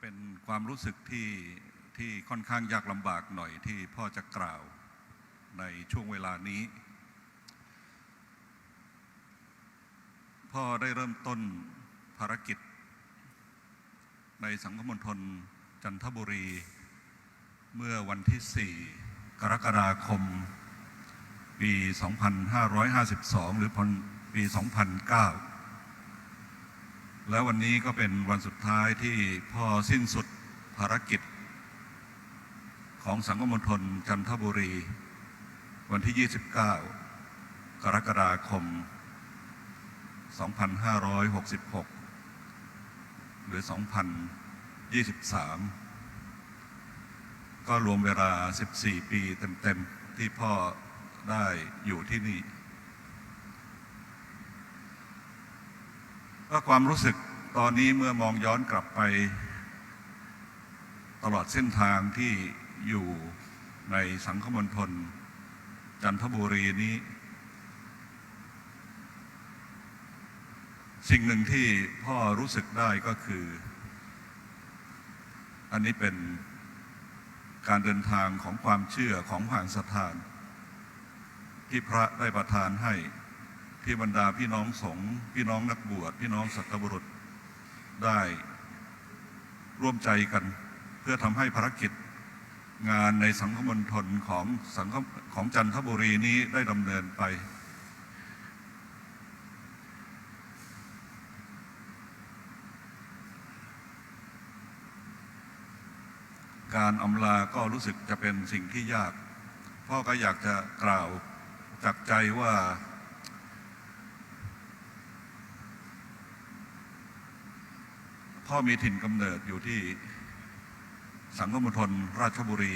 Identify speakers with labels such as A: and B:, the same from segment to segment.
A: เป็นความรู้สึกที่ที่ค่อนข้างยากลำบากหน่อยที่พ่อจะกล่าวในช่วงเวลานี้ พ่อได้เริ่มต้นภารกิจ ในสังคมมณฑลจันทบุรี เมื่อวันที่ 4 กรกฎาคม ปี 2552 หรือปี 2009 แล้ววันนี้ก็เป็นวันสุดท้ายที่พ่อสิ้นสุดภารกิจ ของสังคมมณฑลจันทบุรี วันที่ 29 กรกฎาคม 2566 หรือ 2023 ก็รวมเวลา 14 ปีเต็ม ๆ ที่พ่อได้อยู่ที่นี่ ก็ความรู้สึกตอนนี้เมื่อมองย้อนกลับไป ตลอดเส้นทางที่อยู่ในสังคมณฑลจันทบุรีนี้ สิ่งหนึ่งที่พ่อรู้สึกได้ก็คือ อันนี้เป็นการเดินทางของความเชื่อของผ่านสถาน ที่พระได้ประทานให้ ที่บรรดาพี่น้องสงฆ์พี่น้องนักบวชพี่น้องสัตบุรุษได้ร่วมใจกัน เพื่อทำให้ภารกิจงานในสังคมณฑลของสังคมของจันทบุรีนี้ได้ดำเนินไป การอำลาก็รู้สึกจะเป็นสิ่งที่ยาก พ่อก็อยากจะกล่าวจากใจว่า พ่อมีถิ่นกำเนิดอยู่ที่สังคมณฑลราชบุรี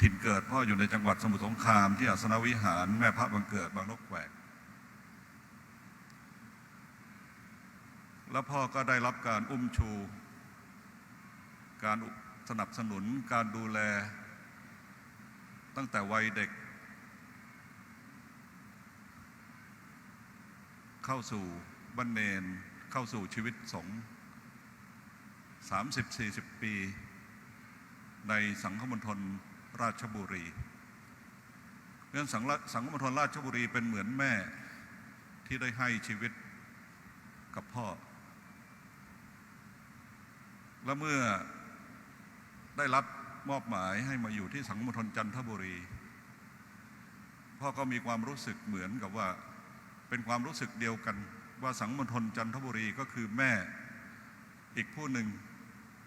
A: ถิ่นเกิดพ่ออยู่ในจังหวัดสมุทรสงครามที่อัศนวิหารแม่พระบังเกิดบางนกแหวก แล้วพ่อก็ได้รับการอุ้มชู การสนับสนุนการดูแล ตั้งแต่วัยเด็ก เข้าสู่บรรเนน เข้าสู่ชีวิตสงฆ์30-40 ปี ในสังคมณฑลราชบุรีเรื่องสังสังคมณฑลราชบุรีเป็นเหมือนแม่ที่ได้ให้ชีวิตกับพ่อ และเมื่อได้รับมอบหมายให้มาอยู่ที่สังคมณฑลจันทบุรี พ่อก็มีความรู้สึกเหมือนกับว่าเป็นความรู้สึกเดียวกัน ว่าสังมณฑลจันทบุรีก็คือแม่อีกผู้หนึ่ง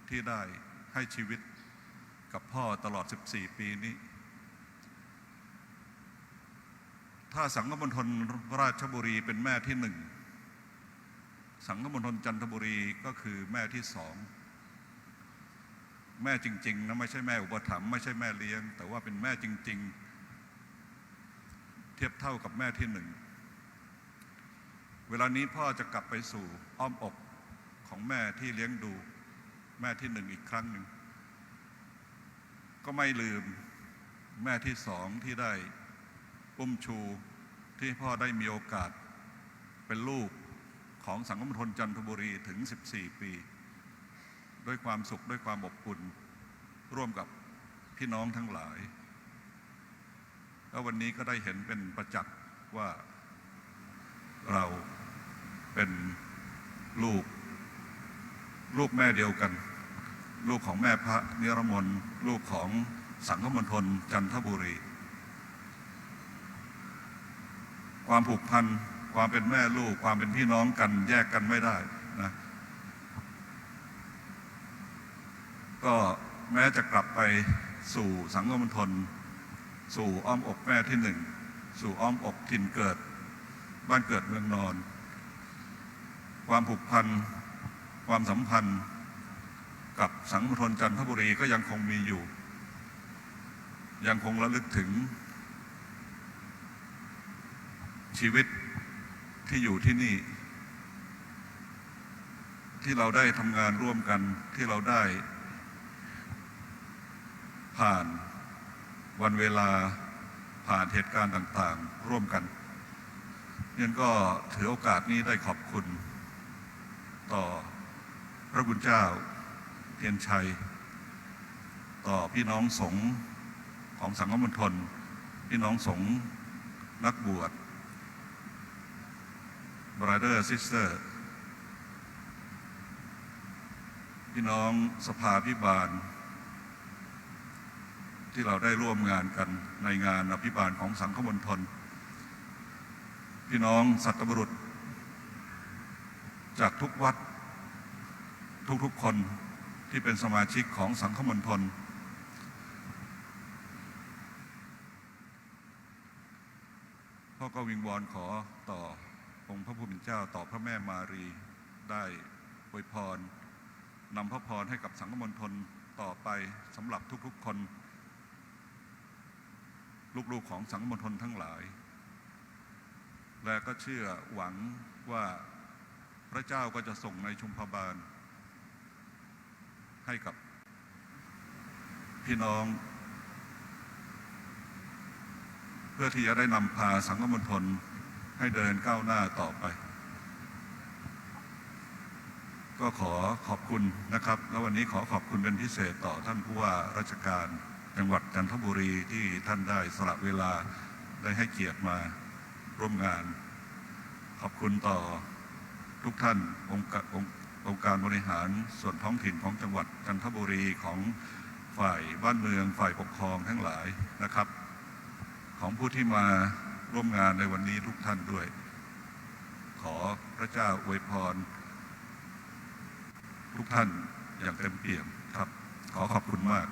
A: ที่ได้ให้ชีวิตกับพ่อตลอด 14 ปีนี้ ถ้าสังมณฑลราชบุรีเป็นแม่ที่หนึ่ง สังมณฑลจันทบุรีก็คือแม่ที่สอง แม่จริง ๆ นะ ไม่ใช่แม่อุปถัมภ์ไม่ใช่แม่เลี้ยง แต่ว่าเป็นแม่จริง ๆ เทียบเท่ากับแม่ที่หนึ่ง เวลานี้พ่อจะกลับไปสู่อ้อมอกของแม่ที่เลี้ยงดู แม่ที่หนึ่งอีกครั้งหนึ่ง ก็ไม่ลืมแม่ที่สองที่ได้อุ้มชูที่พ่อได้มีโอกาส เป็นลูกของสังคมณฑลจันทบุรีถึง 14 ปี ด้วยความสุขด้วยความอบอุ่น ร่วมกับพี่น้องทั้งหลาย แล้ววันนี้ก็ได้เห็นเป็นประจักษ์ว่าเรา เป็นลูก ลูกแม่เดียวกัน ลูกของแม่พระนิรมนลูกของสังฆมณฑลจันทบุรี ความผูกพันความเป็นแม่ลูกความเป็นพี่น้องกันแยกกันไม่ได้นะก็แม้จะกลับไปสู่สังคมณฑลสู่อ้อมอกแม่ที่หนึ่ง สู่อ้อมอกถิ่นเกิด บ้านเกิดเมืองนอน ความผูกพัน ความสัมพันธ์ กับสังคมจันทบุรีก็ยังคงมีอยู่ ยังคงระลึกถึง ชีวิตที่อยู่ที่นี่ ที่เราได้ทำงานร่วมกันที่เราได้ ผ่านวันเวลาผ่านเหตุการณ์ต่าง ๆ ร่วมกันเนี่ยก็ถือโอกาสนี้ได้ขอบคุณ ต่อพระคุณเจ้าเทียนชัย ต่อพี่น้องสงฆ์ของสังฆมณฑลพี่น้องสงฆ์นักบวช brother sister พี่น้องสภาพิบาล ที่เราได้ร่วมงานกันในงานอภิบาลของสังฆมณฑลพี่น้องสัตบุรุษ จากทุกวัดทุกๆคนที่เป็นสมาชิกของสังฆมณฑลพ่อก็วิงวอนขอต่อองค์พระผู้เป็นเจ้าต่อพระแม่มารีได้อวยพรนำพระพรให้กับสังฆมณฑลต่อไปสำหรับทุกๆคน ลูกๆของสังฆมณฑลทั้งหลาย และก็เชื่อหวังว่า ระเจ้าก็จะส่งในชุมพบาล ให้กับพี่น้อง เพื่อที่จะได้นำพาสังฆมณฑลให้เดินก้าวหน้าต่อไป ก็ขอขอบคุณนะครับ แล้ววันนี้ขอขอบคุณเป็นพิเศษต่อท่านผู้ว่าราชการจังหวัดจันทบุรีที่ท่านได้สละเวลาได้ให้เกียรติมาร่วมงาน ขอบคุณต่อ ทุกท่านองค์กองค์องค์การบริหารส่วนท้องถิ่นของจังหวัดจันทบุรีของฝ่ายบ้านเมืองฝ่ายปกครองทั้งหลายนะครับ ของผู้ที่มาร่วมงานในวันนี้ทุกท่านด้วย ขอพระเจ้าอวยพร ทุกท่านอย่างเต็มเปี่ยมครับ ขอขอบคุณมาก